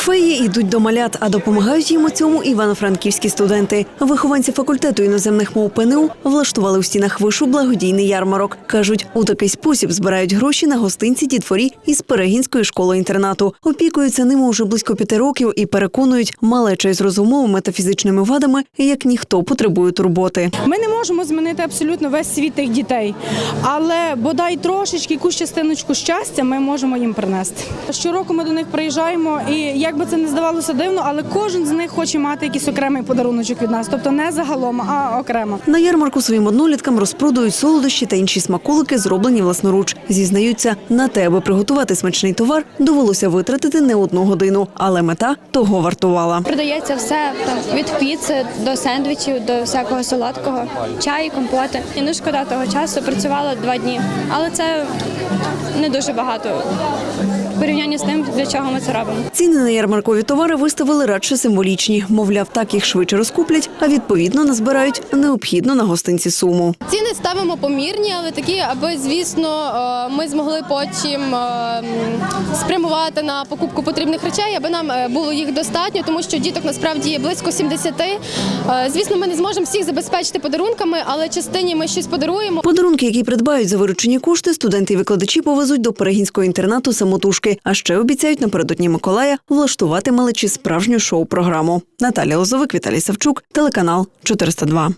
Феї йдуть до малят, а допомагають їм у цьому івано-франківські студенти. Вихованці факультету іноземних мов ПНУ влаштували у стінах вишу благодійний ярмарок. кажуть, у такий спосіб збирають гроші на гостинці дітворі із Перегінської школи інтернату. Опікуються ними уже близько п'яти років і переконують, малеча із розумовими та фізичними вадами, як ніхто потребує турботи. Ми не можемо змінити абсолютно весь світ тих дітей, але бодай трошечки якусь частиночку щастя ми можемо їм принести. Щороку ми до них приїжджаємо, і як би це не здавалося дивно, але кожен з них хоче мати якийсь окремий подаруночок від нас, тобто не загалом, а окремо. На ярмарку своїм одноліткам розпродують солодощі та інші смаколики, зроблені власноруч. Зізнаються, на те, аби приготувати смачний товар, довелося витратити не одну годину, але мета того вартувала. Продається все там від піци до сендвічів, до всякого солодкого, чай, компоти. І не шкода того часу. Працювала два дні, але це не дуже багато порівнянні з тим, для чого ми це робимо. Ціни на ярмаркові товари виставили радше символічні. Мовляв, так їх швидше розкуплять, а відповідно назбирають необхідну на гостинці суму. Ціни ставимо помірні, але такі, аби звісно, е, ми змогли потім е, спрямувати на покупку потрібних речей, аби нам е, було їх достатньо, тому що діток насправді є близько 70. Е, Звісно, ми не зможемо всіх забезпечити подарунками, але частині ми щось подаруємо. Подарунки, які придбають за виручені кошти, студенти і викладачі повезуть до перегінського інтернату самотужки. А ще обіцяють напередодні Миколая влаштувати малечі справжню шоу-програму. Наталія Лозовик, Віталій Савчук, телеканал 402.